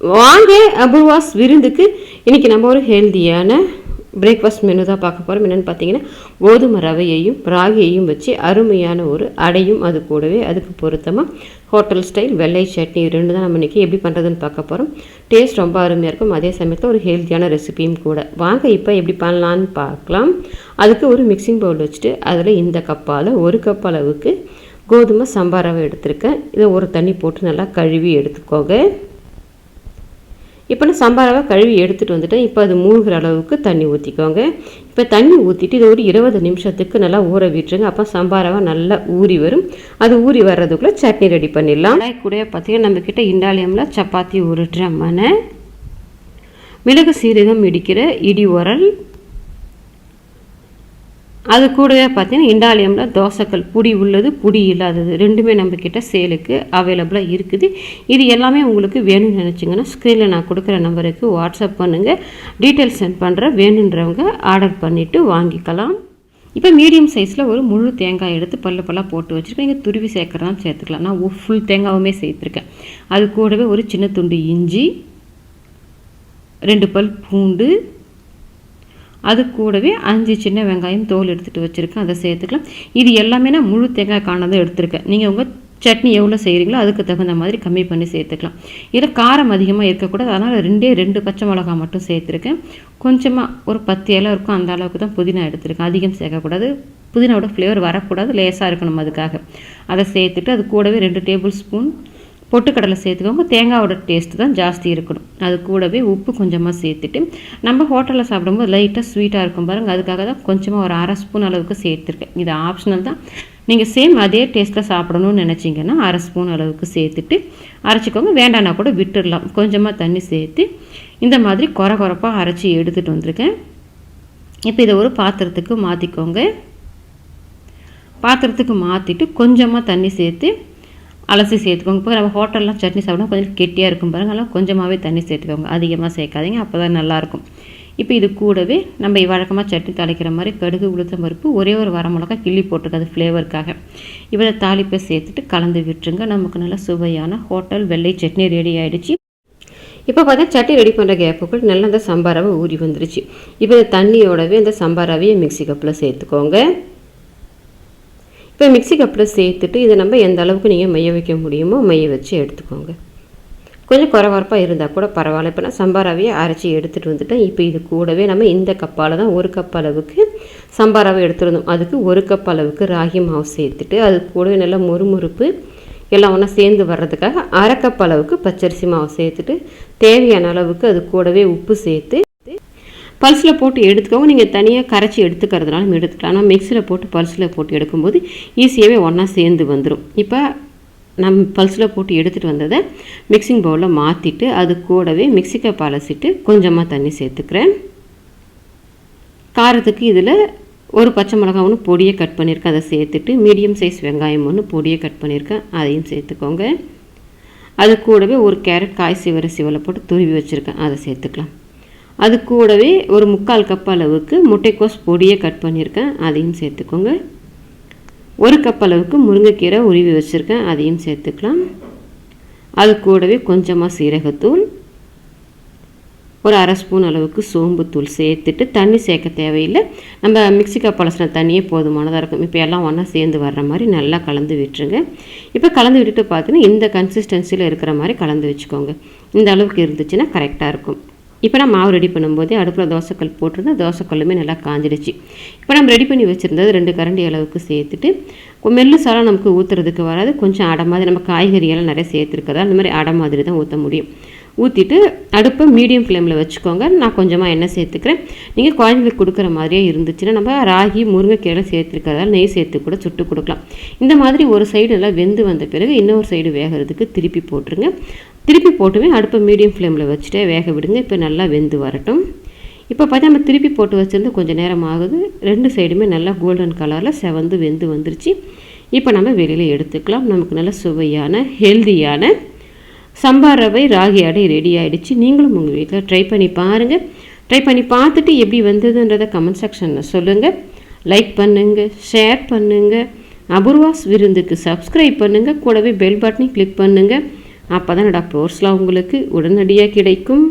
வாங்க அபூர்வாஸ் விருந்துக்கு. இன்றைக்கி நம்ம ஒரு ஹெல்த்தியான பிரேக்ஃபாஸ்ட் மெனு தான் பார்க்க போகிறோம் என்னென்னு பார்த்தீங்கன்னா கோதுமை ரவையையும் ராகியையும் வச்சு அருமையான ஒரு அடையும். அது கூடவே அதுக்கு பொருத்தமாக ஹோட்டல் ஸ்டைல் வெள்ளை சட்னி ரெண்டு தான் நம்ம இன்றைக்கி எப்படி பண்ணுறதுன்னு பார்க்க போகிறோம் டேஸ்ட் ரொம்ப அருமையாக இருக்கும். அதே சமயத்தில் ஒரு ஹெல்த்தியான ரெசிபியும் கூட. வாங்க இப்போ எப்படி பண்ணலான்னு பார்க்கலாம். அதுக்கு ஒரு மிக்சிங் பவுல் வச்சுட்டு அதில் இந்த கப்பால் ஒரு கப் அளவுக்கு கோதுமை சம்பா ரவை எடுத்திருக்கேன். இதை ஒரு தண்ணி போட்டு நல்லா கழுவி எடுத்துக்கோங்க. இப்போ நான் சம்பாராவை கழுவி எடுத்துகிட்டு வந்துட்டேன். இப்போ அது மூழ்கிற அளவுக்கு தண்ணி ஊற்றிக்கோங்க இப்போ தண்ணி ஊற்றிட்டு இதை ஒரு இருபது நிமிஷத்துக்கு நல்லா ஊற விட்டுருங்க. அப்போ சம்பாராவை நல்லா ஊறி வரும். அது ஊறி வர்றதுக்குள்ளே சட்னி ரெடி பண்ணிடலாம். கூட பார்த்தீங்கன்னா நம்மக்கிட்ட இண்டாலியமில் சப்பாத்தி உருட்டுற மனை மிளகு சீரகம் இடிக்கிற இடி உரல் அது கூடவே பார்த்தீங்கன்னா இண்டாலியமில் தோசைக்கல் புடி உள்ளது புடி இல்லாதது. ரெண்டுமே நம்மக்கிட்ட சேலுக்கு அவைலபிளாக இருக்குது. இது எல்லாமே உங்களுக்கு வேணும்னு நினச்சிங்கன்னா ஸ்க்ரீனில் நான் கொடுக்குற நம்பருக்கு வாட்ஸ்அப் பண்ணுங்கள் டீட்டெயில்ஸ் சென்ட் பண்ணுறேன் வேணுன்றவங்க ஆர்டர் பண்ணிவிட்டு வாங்கிக்கலாம். இப்போ மீடியம் சைஸில் ஒரு முழு தேங்காய் எடுத்து பல்ல பல்லாக போட்டு வச்சுருக்கேன். நீங்கள் துருவி சேர்க்குறதான் சேர்த்துக்கலாம். நான் ஃபுல் தேங்காவுமே சேர்த்துருக்கேன். அது கூடவே ஒரு சின்ன துண்டு இஞ்சி ரெண்டு பல் பூண்டு அது கூடவே அஞ்சு சின்ன வெங்காயம் தோல் எடுத்துகிட்டு வச்சுருக்கேன். அதை சேர்த்துக்கலாம். இது எல்லாமே நான் முழு தேங்காய் காணாதான் எடுத்திருக்கேன். நீங்கள் உங்கள் சட்னி எவ்வளோ செய்கிறீங்களோ அதுக்கு தகுந்த மாதிரி கம்மி பண்ணி சேர்த்துக்கலாம். இதில் காரம் அதிகமாக இருக்கக்கூடாது. அதனால் ரெண்டே ரெண்டு பச்சை மிளகா மட்டும் சேர்த்துருக்கேன். கொஞ்சமாக ஒரு பத்து இலை இருக்கும். அந்த அளவுக்கு தான் புதினா எடுத்துருக்கேன். அதிகம் சேர்க்கக்கூடாது. புதினாவோட ஃப்ளேவர் வரக்கூடாது. லேசாக இருக்கணும் அதுக்காக. அதை சேர்த்துட்டு அது கூடவே ரெண்டு டேபிள் ஸ்பூன் பொட்டுக்கடலை சேர்த்துக்கோங்க. தேங்காவோட டேஸ்ட்டு தான் ஜாஸ்தி இருக்கணும். அது கூடவே உப்பு கொஞ்சமாக சேர்த்துட்டு நம்ம ஹோட்டலில் சாப்பிடும்போது லைட்டாக ஸ்வீட்டாக இருக்கும் பாருங்கள் அதுக்காக தான் கொஞ்சமாக ஒரு அரை ஸ்பூன் அளவுக்கு சேர்த்துருக்கேன். இது ஆப்ஷனல் தான். நீங்கள் சேம் அதே டேஸ்ட்டில் சாப்பிடணும்னு நினச்சிங்கன்னா அரை ஸ்பூன் அளவுக்கு சேர்த்துட்டு அரைச்சிக்கோங்க. வேண்டாம்னா கூட விட்டுடலாம். கொஞ்சமாக தண்ணி சேர்த்து இந்த மாதிரி குறை குறைப்பாக அரைச்சி எடுத்துகிட்டு வந்திருக்கேன். இப்போ இதை ஒரு பாத்திரத்துக்கு மாற்றிக்கோங்க பாத்திரத்துக்கு மாற்றிட்டு கொஞ்சமாக தண்ணி சேர்த்து அலசி சேர்த்துக்கோங்க. இப்போ நம்ம ஹோட்டல்லாம் சட்னி சாப்பிடும் கொஞ்சம் கெட்டியாக இருக்கும் பாருங்கள் அதெல்லாம் கொஞ்சமாகவே தண்ணி சேர்த்துக்கோங்க. அதிகமாக சேர்க்காதீங்க. அப்போ தான் நல்லாயிருக்கும். இப்போ இது கூடவே நம்ம வழக்கமாக சட்னி தாளிக்கிற மாதிரி கடுகு உளுத்தம் பருப்பு ஒரே ஒரு வரமிளகா கிள்ளி போட்டுருக்காது ஃப்ளேவருக்காக இப்போ தாளிப்பை சேர்த்துட்டு கலந்து விட்டுருங்க. நமக்கு நல்லா சுவையான ஹோட்டல் வெள்ளை சட்னி ரெடி ஆகிடுச்சு இப்போ பார்த்தா சட்னி ரெடி பண்ணுற கேப்புக்குள் நல்லா அந்த சம்பாராவை ஊறி வந்துருச்சு. இப்போ இந்த தண்ணியோடவே இந்த சம்பாராவையும் மிக்சி கப்பில் சேர்த்துக்கோங்க. இப்போ மிக்சி கப்பில் சேர்த்துட்டு இதை நம்ம எந்த அளவுக்கு நீங்கள் மைய வைக்க முடியுமோ மைய வச்சு எடுத்துக்கோங்க. கொஞ்சம் குறவரப்பாக இருந்தால் கூட பரவாயில்ல. இப்போ நான் சம்பாராவையே அரைச்சி எடுத்துகிட்டு வந்துட்டேன். இப்போ இது கூடவே நம்ம இந்த கப்பால் தான் ஒரு கப் அளவுக்கு சம்பாராவை எடுத்துருந்தோம் அதுக்கு ஒரு கப் அளவுக்கு ராகி மாவு சேர்த்துட்டு அது கூடவே நல்லா முறுமுறுப்பு எல்லாம் ஒன்றா சேர்ந்து வர்றதுக்காக அரை கப் அளவுக்கு பச்சரிசி மாவு சேர்த்துட்டு தேவையான அளவுக்கு அது கூடவே உப்பு சேர்த்து பல்ஸில் போட்டு எடுத்துக்கோங்க. நீங்கள் தனியாக கரைச்சி எடுத்துக்கிறதுனாலும் எடுத்துக்கலாம். ஆனால் மிக்சியில் போட்டு பல்ஸில் போட்டு எடுக்கும்போது ஈஸியாகவே ஒன்றா சேர்ந்து வந்துடும் இப்போ நம்ம பல்ஸில் போட்டு எடுத்துகிட்டு வந்ததை மிக்சிங் பவுலில் மாற்றிட்டு அது கூடவே மிக்சிக்கை பழசிட்டு கொஞ்சமாக தண்ணி சேர்த்துக்கிறேன். காரத்துக்கு இதில் ஒரு பச்சை மிளகா ஒன்று பொடியை கட் பண்ணியிருக்கேன். அதை சேர்த்துட்டு மீடியம் சைஸ் வெங்காயம் ஒன்று பொடியை கட் பண்ணியிருக்கேன். அதையும் சேர்த்துக்கோங்க. அது கூடவே ஒரு கேரட் காய் சிவரை சிவலை போட்டு துருவி வச்சுருக்கேன். அதை சேர்த்துக்கலாம். அது கூடவே ஒரு முக்கால் கப் அளவுக்கு முட்டைக்கோஸ் பொடியை கட் பண்ணியிருக்கேன். அதையும் சேர்த்துக்கோங்க. ஒரு கப் அளவுக்கு முருங்கைக்கீரை உருவி வச்சுருக்கேன். அதையும் சேர்த்துக்கலாம். அது கூடவே கொஞ்சமாக சீரகத்தூள். ஒரு அரை ஸ்பூன் அளவுக்கு சோம்புத்தூள் சேர்த்துட்டு தண்ணி சேர்க்க தேவையில்லை. நம்ம மிக்சி கப் பழசின தண்ணியே போதுமானதாக இருக்கும். இப்போ எல்லாம் ஒன்றா சேர்ந்து வர்ற மாதிரி நல்லா கலந்து விட்டுருங்க. இப்போ கலந்து விட்டுட்டு பார்த்தீங்கன்னா இந்த கன்சிஸ்டன்சியில் இருக்கிற மாதிரி கலந்து வச்சுக்கோங்க. இந்த அளவுக்கு இருந்துச்சுன்னா கரெக்டாக இருக்கும். இப்போ நான் மாவு ரெடி பண்ணும்போதே அடுப்பில் தோசைக்கல் போட்டிருந்தேன். தோசைக்கல்லுமே நல்லா காஞ்சிடுச்சு. இப்போ நம்ம ரெடி பண்ணி வச்சுருந்தது ரெண்டு கரண்டி அளவுக்கு சேர்த்துட்டு மெல்லு சாலம் நமக்கு ஊற்றுறதுக்கு வராது. கொஞ்சம் அடை மாதிரி நம்ம காய்கறியெல்லாம் நிறைய சேர்த்துருக்கதா அந்த மாதிரி அடை மாதிரி தான் ஊற்ற முடியும். ஊற்றிட்டு அடுப்பை மீடியம் ஃப்ளேமில் வச்சுக்கோங்க. நான் கொஞ்சமாக எண்ணெய் சேர்த்துக்கிறேன். நீங்கள் குழந்தைங்களுக்கு கொடுக்குற மாதிரியே இருந்துச்சுன்னா நம்ம ராகி முருங்கைக்கீரை சேர்த்துருக்கிறதால நெய் சேர்த்து கூட சுட்டு கொடுக்கலாம். இந்த மாதிரி ஒரு சைடு நல்லா வெந்து வந்த பிறகு இன்னொரு சைடு வேகிறதுக்கு திருப்பி போட்டுருங்க. திருப்பி போட்டுமே அடுப்பை மீடியம் ஃப்ளேமில் வச்சுட்டே வேக விடுங்க. இப்போ நல்லா வெந்து வரட்டும். இப்போ பார்த்தா நம்ம திருப்பி போட்டு வச்சுருந்து கொஞ்சம் நேரம் ஆகுது. ரெண்டு சைடுமே நல்லா கோல்டன் கலரில் செவந்து வெந்து வந்துருச்சு. இப்போ நம்ம வெளியில் எடுத்துக்கலாம். நமக்கு நல்ல சுவையான ஹெல்தியான சம்பார் ரவை ராகி அடை ரெடி ஆகிடுச்சு நீங்களும் உங்கள் வீட்டில் ட்ரை பண்ணி பாருங்கள் ட்ரை பண்ணி பார்த்துட்டு எப்படி வந்ததுன்றதை கமெண்ட் செக்ஷனில் சொல்லுங்கள் லைக் பண்ணுங்கள் ஷேர் பண்ணுங்கள் அபூர்வாஸ் விருந்துக்கு சப்ஸ்கிரைப் பண்ணுங்கள் கூடவே பெல் பட்டனையும் கிளிக் பண்ணுங்கள் அப்போ தான் டாக்டர் உங்களுக்கு உடனடியாக கிடைக்கும்.